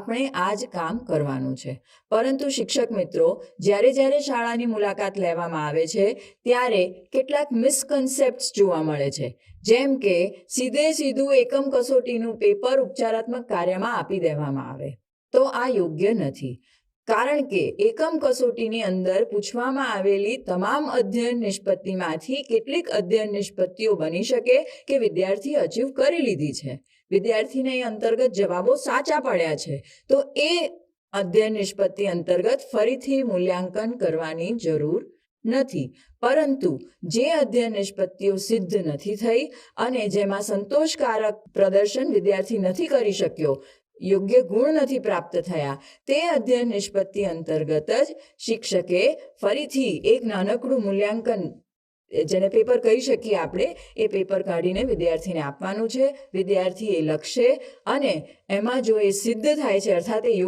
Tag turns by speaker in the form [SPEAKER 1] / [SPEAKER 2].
[SPEAKER 1] આપણે આ જ કામ કરવાનું છે. પરંતુ શિક્ષક મિત્રો, જ્યારે જ્યારે શાળાની મુલાકાત લેવામાં આવે છે, ત્યારે કેટલાક મિસકન્સેપ્ટ્સ જોવા મળે છે. જેમ કે, સીધે સીધું એકમ કસોટીનું પેપર ઉપચારાત્મક કાર્યમાં આપી દેવામાં આવે. તો આ યોગ્ય નથી. કારણ કે એકમ કસોટીની અંદર પૂછવામાં આવેલી તમામ અધ્યયન નિષ્પત્તિમાંથી કેટલીક અધ્યયન નિષ્પત્તિઓ બની શકે કે વિદ્યાર્થી અચીવ કરી લીધી છે. વિદ્યાર્થીને એ અંતર્ગત જવાબો સાચા પડ્યા છે. તો એ અધ્યયન નિષ્પત્તિ અંતર્ગત ફરીથી મૂલ્યાંકન કરવાની જરૂર નથી. પરંતુ જે અધ્યયન નિષ્પત્તિઓ સિદ્ધ નથી થઈ અને જેમાં સંતોષકારક પ્રદર્શન વિદ્યાર્થી નથી કરી શક્યો યોગ્ય ગુણ નથી પ્રાપ્ત થયા. તે અધ્યયન નિષ્પત્તિ અંતર્ગત જ શિક્ષકે ફરીથી એક નાનકડું મૂલ્યાંકન જેને પેપર કહી શકીએ આપણે, એ પેપર કાઢીને વિદ્યાર્થીને આપવાનું છે. વિદ્યાર્થી એ લખશે અને એમાં જો એ સિદ્ધ થાય છે, અર્થાત એ